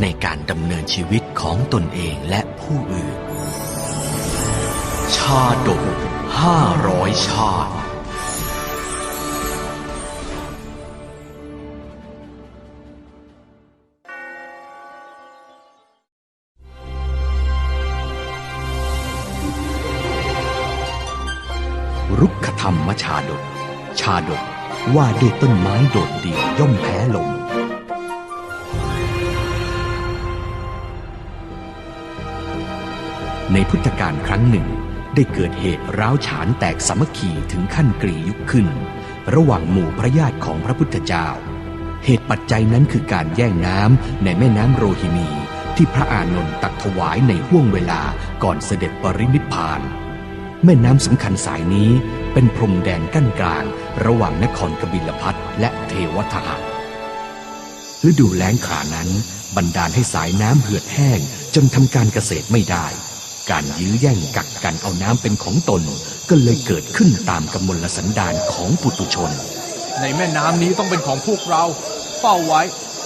ในการดำเนินชีวิตของตนเองและผู้อื่น ชาดกห้าร้อยชาติรุกขธรรมชาดก ชาดกว่าด้วยต้นไม้โดดเดี่ยวย่อมแพ้ลม ในพุทธกาลครั้งหนึ่ง ได้เกิดเหตุร้าวฉานแตกสามัคคีถึงขั้นกรียุคขึ้น ระหว่างหมู่พระญาติของพระพุทธเจ้า เหตุปัจจัยนั้นคือการแย่งน้ำในแม่น้ำโรฮินีที่พระอานนท์ตักถวายในห่วงเวลาก่อนเสด็จปรินิพพาน แม่น้ำสำคัญสายนี้เป็นพรมแดนกั้นกลาง ระหว่างนครกบิลพัทและเทวทหะฤดูแล้งขานั้น บันดาลให้สายน้ำเหือดแห้งจนทำการเกษตรไม่ได้ การยื้อแย่งกักกันเอาน้ำเป็นของตน ก็เลยเกิดขึ้นตามกำมลสันดานของปุตุชน ในแม่น้ำนี้ต้องเป็นของพวกเรา เฝ้าไว้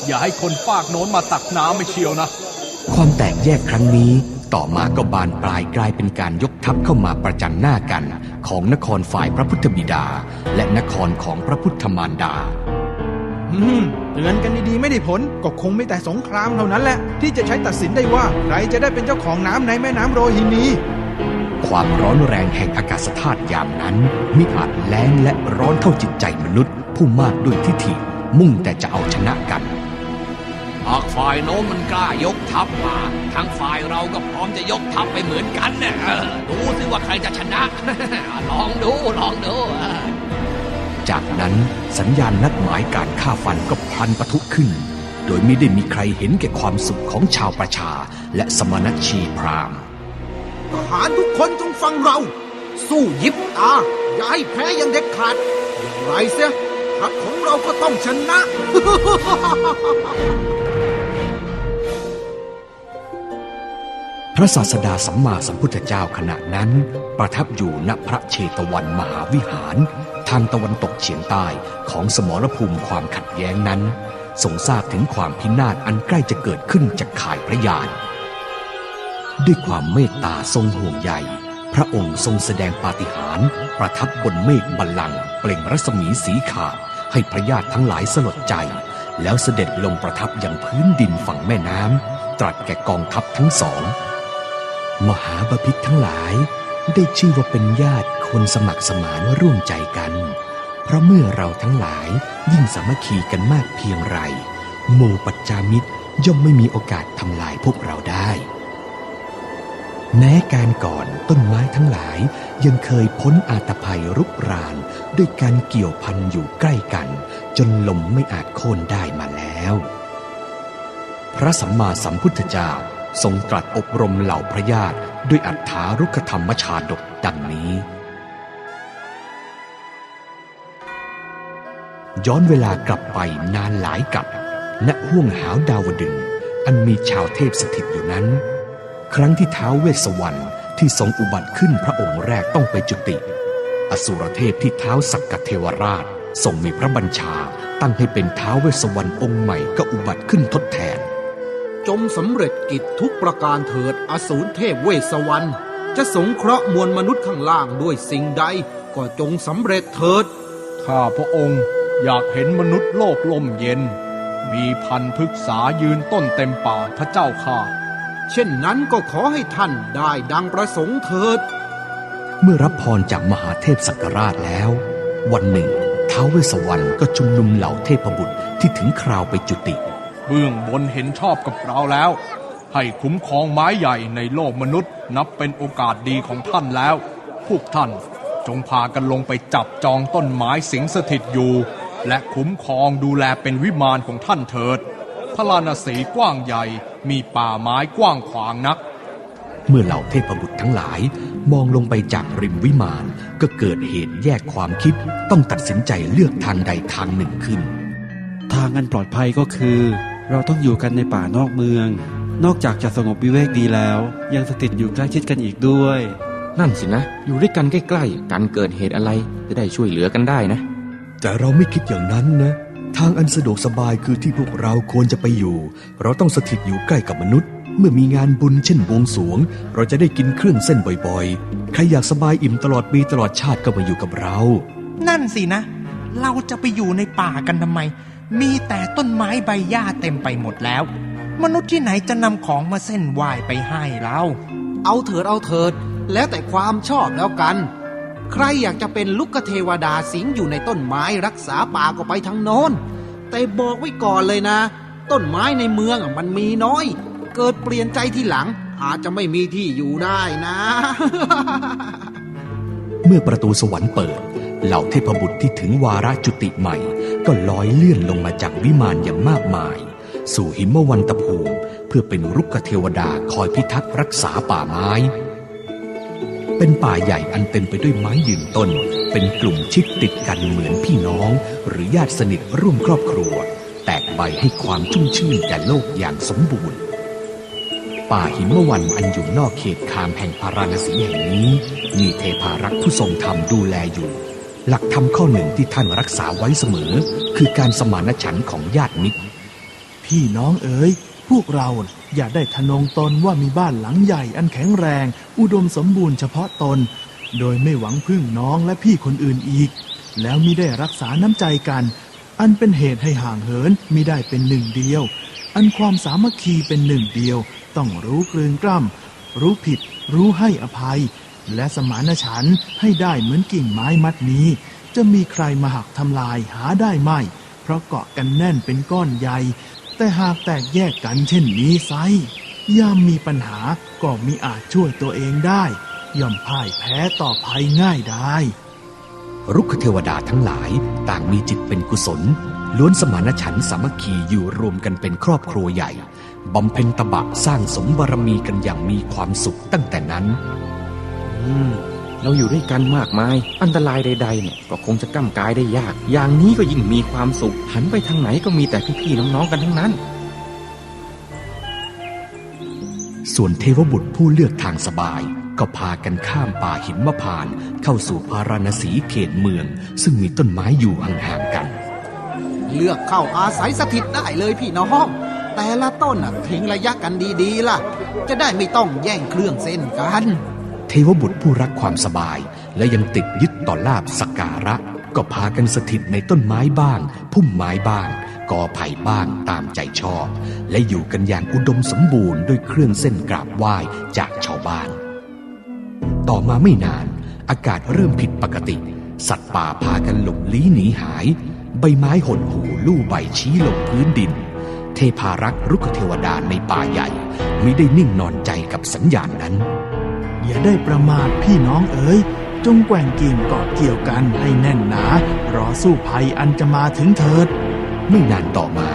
อย่าให้คนฝากโน้นมาตักน้ำไม่เชียวนะ ความแตกแยกครั้งนี้ต่อมาก็บานปลายกลายเป็นการยกทัพเข้ามาประจันหน้ากัน ของนครฝ่ายพระพุทธบิดา และนครของพระพุทธมารดา อืมเตือนกันดีๆไม่ได้ผล ก็คงไม่แต่สงครามเท่านั้นแหละ ที่จะใช้ตัดสินได้ว่า ใครจะได้เป็นเจ้าของน้ำในแม่น้ำโรฮินีความร้อนแรงแห่งอากาศธาตุยามนั้นมิอาจแล้งและร้อนเท่าจิตใจมนุษย์ ผู้มากด้วยทิฐิมุ่งแต่จะเอาชนะกัน หากฝ่ายโน้นมันกล้ายกทัพมาทางฝ่ายเราก็พร้อมจะยกทัพไปเหมือนกันเนี่ยเออดูสิว่าใครจะชนะ ลองดูลองดูเออ จากนั้นสัญญาณนัดหมายการฆ่าฟันก็พลันปะทุขึ้น โดยไม่ได้มีใครเห็นแก่ความสุขของชาวประชาและสมณชีพราหมณ์ทหารทุกคนจงฟังเรา สู้ยิบตา อย่าให้แพ้อย่างเด็ดขาดอย่างไรเสียทัพของเราก็ต้องชนะ พระศาสดาสัมมาสัมพุทธเจ้าขณะนั้น ประทับอยู่ณพระเชตวันมหาวิหาร ทางตะวันตกเฉียงใต้ของสมรภูมิความขัดแย้งนั้นทรงทราบถึงความพินาศอันใกล้จะเกิดขึ้นจากข่ายพระยานด้วยความเมตตาทรงห่วงใยพระองค์ทรงแสดงปาฏิหาริย์ประทับบนเมฆบัลลังก์เปล่งรัศมีสีขาดให้พระญาติทั้งหลายสลดใจ แล้วเสด็จลงประทับอยังพื้นดินฝั่งแม่น้ำตรัสแก่กองทัพทั้งสอง มหาบพิตรทั้งหลาย ได้ชื่อว่าเป็นญาติคนสมัครสมานร่วมใจกัน เพราะเมื่อเราทั้งหลายยิ่งสามัคคีกันมากเพียงไรหมู่ปัจจามิตรย่อมไม่มีโอกาสทำลายพวกเราได้ แม้การก่อนต้นไม้ทั้งหลายยังเคยพ้นอาตภัยรุกราน ด้วยการเกี่ยวพันอยู่ใกล้กัน จนลมไม่อาจโค่นได้มาแล้ว พระสัมมาสัมพุทธเจ้าทรงตรัสอบรมเหล่าพระญาติ ด้วยอัฏฐารุกธรรมชาดกดังนี้ ย้อนเวลากลับไปนานหลายกับณห้วงหาวดาวดึง อันมีชาวเทพสถิตอยู่นั้น ครั้งที่เท้าวเวสสวรรณที่ทรงอุบัติขึ้นพระองค์แรกต้องไปจุติ อสุรเทพที่เท้าสักกเทวราชทรงมีพระบัญชาตั้งให้เป็นเท้าเวสวรรณองค์ใหม่ก็อุบัติขึ้นทดแทน จงสำเร็จกิจทุกประการเถิดอสูรเทพเวสสวรรณจะสงเคราะห์มวลมนุษย์ข้างล่างด้วยสิ่งใดก็จงสำเร็จเถิด ข้าพระองค์อยากเห็นมนุษย์โลกล่มเย็น มีพันธุ์พฤกษายืนต้นเต็มป่าพระเจ้าข้าเช่นนั้นก็ขอให้ท่านได้ดังประสงค์เถิด เมื่อรับพรจากมหาเทพสักการาชแล้ว วันหนึ่งท้าวเวสสวรรณก็ชุมนุมเหล่าเทพบุตรที่ถึงคราวไปจุติ เบื้องบนเห็นชอบกับเราแล้ว ให้คุ้มครองไม้ใหญ่ในโลกมนุษย์นับเป็นโอกาสดีของท่านแล้ว พวกท่านจงพากันลงไปจับจองต้นไม้สิงสถิตอยู่ และคุ้มครองดูแลเป็นวิมานของท่านเถิด พระลานาสีกว้างใหญ่มีป่าไม้กว้างขวางนัก เมื่อเหล่าเทพบุตรทั้งหลายมองลงไปจากริมวิมานก็เกิดเหตุแยกความคิดต้องตัดสินใจเลือกทางใดทางหนึ่งขึ้น ทางอันปลอดภัยก็คือ เราต้องอยู่กันในป่านอกเมือง นอกจากจะสงบวิเวกดีแล้ว ยังสถิตอยู่ใกล้ชิดกันอีกด้วย นั่นสินะ อยู่ด้วยกันใกล้ๆกันเกิดเหตุอะไรจะได้ช่วยเหลือกันได้นะ แต่เราไม่คิดอย่างนั้นนะ ทางอันสะดวกสบายคือที่พวกเราควรจะไปอยู่ เราต้องสถิตอยู่ใกล้กับมนุษย์ เมื่อมีงานบุญเช่นบวงสรวง เราจะได้กินเครื่องเส้นบ่อยๆ ใครอยากสบายอิ่มตลอดปีตลอดชาติก็มาอยู่กับเรา นั่นสินะ เราจะไปอยู่ในป่ากันทำไม มีแต่ต้นไม้ใบหญ้าเต็มไปหมดแล้ว มนุษย์ที่ไหนจะนำของมาเส้นไหว้ไปให้เราเอาเถิดเอาเถิด แล้วแต่ความชอบแล้วกัน ใครอยากจะเป็นลูกเทวดาสิงอยู่ในต้นไม้รักษาป่าก็ไปทางโน้น แต่บอกไว้ก่อนเลยนะ ต้นไม้ในเมืองอะมันมีน้อย เกิดเปลี่ยนใจที่หลัง อาจจะไม่มีที่อยู่ได้นะ เมื่อประตูสวรรค์เปิด เหล่าเทพบุตรที่ถึงวาระจุติใหม่ ก็ลอยเลื่อนลงมาจากวิมานอย่างมากมาย สู่หิมวันตภูมิ เพื่อเป็นรุกขเทวดาคอยพิทักษ์รักษาป่าไม้ เป็นป่าใหญ่อันเต็มไปด้วยไม้ยืนต้น เป็นกลุ่มชิดติดกันเหมือนพี่น้อง หรือญาติสนิทร่วมครอบครัว แตกใบให้ความชุ่มชื่นแก่โลกอย่างสมบูรณ์ป่าหิมวันอันอยู่นอกเขตคามแห่งพาราณสีแห่งนี้ มีเทพารักษ์ผู้ทรงธรรมดูแลอยู่ หลักธรรมข้อหนึ่งที่ท่านรักษาไว้เสมอ คือการสมานฉันท์ของญาติมิตร พี่น้องเอ๋ย พวกเราอย่าได้ทะนงตนว่ามีบ้านหลังใหญ่อันแข็งแรง อุดมสมบูรณ์เฉพาะตน โดยไม่หวังพึ่งน้องและพี่คนอื่นอีก แล้วมิได้รักษาน้ำใจกัน อันเป็นเหตุให้ห่างเหินมิได้เป็นหนึ่งเดียว อันความสามัคคีเป็นหนึ่งเดียว ต้องรู้กลืนกล้ำรู้ผิด รู้ให้อภัย และสมานฉันท์ให้ได้เหมือนกิ่งไม้มัดนี้ จะมีใครมาหักทำลายหาได้ไม่ เพราะเกาะกันแน่นเป็นก้อนใหญ่ แต่หากแตกแยกกันเช่นนี้ไซยามมีปัญหาก็มิอาจช่วยตัวเองได้ ย่อมพ่ายแพ้ต่อภัยง่ายได้ รุกขเทวดาทั้งหลายต่างมีจิตเป็นกุศล ล้วนสมานฉันท์สามัคคีอยู่รวมกันเป็นครอบครัวใหญ่บำเพ็ญตบะสร้างสมบารมีกันอย่างมีความสุขตั้งแต่นั้น มเราอยู่ด้วยกันมากมาย อันตรายใด ๆ เนี่ยก็คงจะก้ำกายได้ยาก อย่างนี้ก็ยิ่งมีความสุข หันไปทางไหนก็มีแต่พี่ๆน้องๆกันทั้งนั้น ส่วนเทวบุตรผู้เลือกทางสบาย ก็พากันข้ามป่าหิมพานต์เข้าสู่พาราณสีเขตเมือง ซึ่งมีต้นไม้อยู่ห่างๆกัน เลือกเข้าอาศัยสถิตได้เลยพี่น้องแต่ละต้นน่ะทิ้งระยะกันดีๆล่ะ จะได้ไม่ต้องแย่งเครื่องเส้นกัน เทวบุตรผู้รักความสบาย และยังติดยึดต่อลาบสักการะ ก็พากันสถิตในต้นไม้บ้าง พุ่มไม้บ้างกอไผ่บ้างตามใจชอบ และอยู่กันอย่างอุดมสมบูรณ์ด้วยเครื่องเส้นกราบไหว้จากชาวบ้าน ต่อมาไม่นาน อากาศเริ่มผิดปกติ สัตว์ป่าพากันหลบลี้หนีหาย ใบไม้หดหูลู่ใบชี้ลงพื้นดิน เทพารักษ์รุกเทวดาในป่าใหญ่ไม่ได้นิ่งนอนใจกับสัญญาณนั้น อย่าได้ประมาทพี่น้องเอ๋ยจงแกว่งกิ่งเกาะเกี่ยวกันให้แน่นหนารอสู้ภัยอันจะมาถึงเถิด ไม่นานต่อมา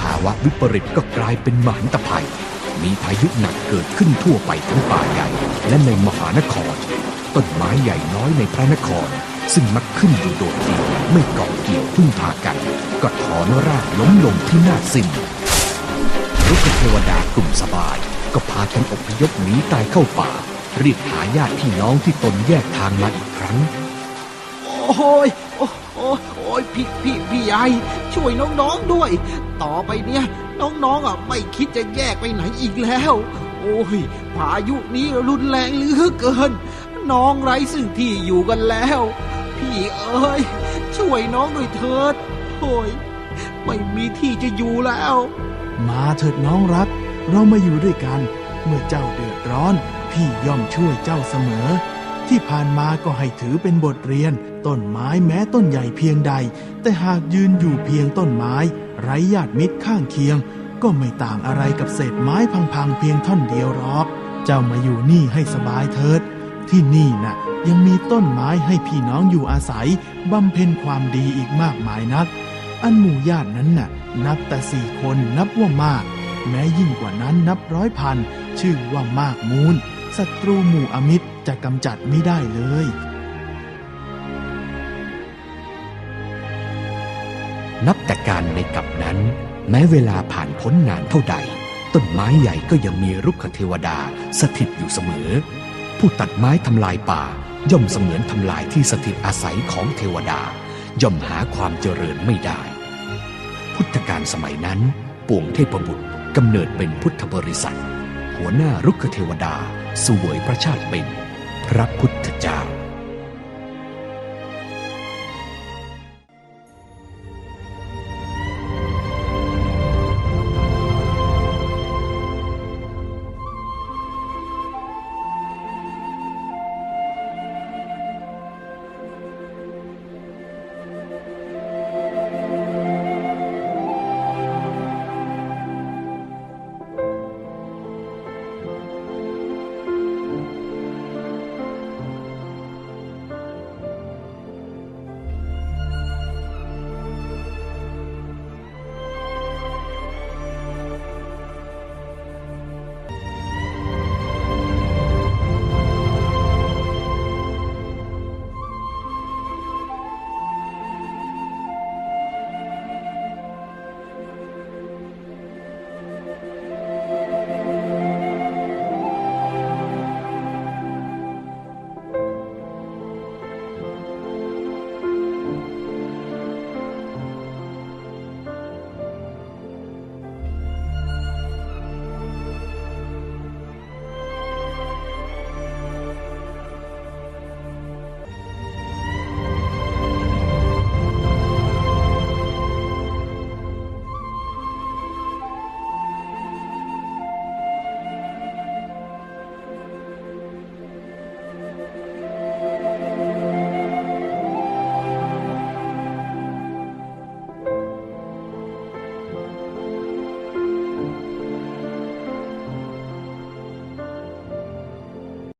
ภาวะวิปริตก็กลายเป็นมหันตภัย มีพายุหนักเกิดขึ้นทั่วไปทั้งป่าใหญ่ และในมหานคร ต้นไม้ใหญ่น้อยในพระนคร ซึ่งมักขึ้นอยู่โดดเดี่ยวไม่เกาะเกี่ยวพึ่งพากัน ก็ถอนรากล้มลงที่หน้าสิ้นรุกขเทวดากลุ่มสบาย ก็พากันอพยพหนีตายเข้าป่า รียกหาญาติพี่น้องที่ตนแยกทางมาอีกครั้ง โอ้ยโอ้ยโอ้ยโอ้ยพี่พี่พี่ใหญ่ช่วยน้องๆด้วย ต่อไปเนี่ยน้องๆอะไม่คิดจะแยกไปไหนอีกแล้ว โอ้ยพายุนี้รุนแรงเหลือเกิน น้องไร้ซึ่งที่อยู่กันแล้ว พี่เอ้ยช่วยน้องด้วยเถิดโอ้ยไม่มีที่จะอยู่แล้ว มาเถิดน้องรัก เรามาอยู่ด้วยกัน เมื่อเจ้าเดือดร้อน พี่ย่อมช่วยเจ้าเสมอ ที่ผ่านมาก็ให้ถือเป็นบทเรียน ต้นไม้แม้ต้นใหญ่เพียงใด แต่หากยืนอยู่เพียงต้นไม้ ไร้ญาติมิตรข้างเคียง ก็ไม่ต่างอะไรกับเศษไม้พังๆเพียงท่อนเดียวหรอก เจ้ามาอยู่นี่ให้สบายเถิด ที่นี่น่ะยังมีต้นไม้ให้พี่น้องอยู่อาศัยบำเพ็ญความดีอีกมากมายนัก อันหมู่ญาตินั้นน่ะ นับแต่สี่คนนับว่ามาก แม้ยิ่งกว่านั้นนับร้อยพัน ชื่อว่ามากมูล ศัตรูหมู่อมิตรจะกำจัดไม่ได้เลย นับแต่การในกับนั้น แม้เวลาผ่านพ้นนานเท่าใด ต้นไม้ใหญ่ก็ยังมีรุกขเทวดาสถิตอยู่เสมอ ผู้ตัดไม้ทำลายป่า ย่อมเสมือนทำลายที่สถิตอาศัยของเทวดา ย่อมหาความเจริญไม่ได้ พุทธกาลสมัยนั้นปวงเทพบุตรกำเนิดเป็นพุทธบริษัท หัวหน้ารุกขเทวดาสวยพระชาติเป็น พระพุทธเจ้า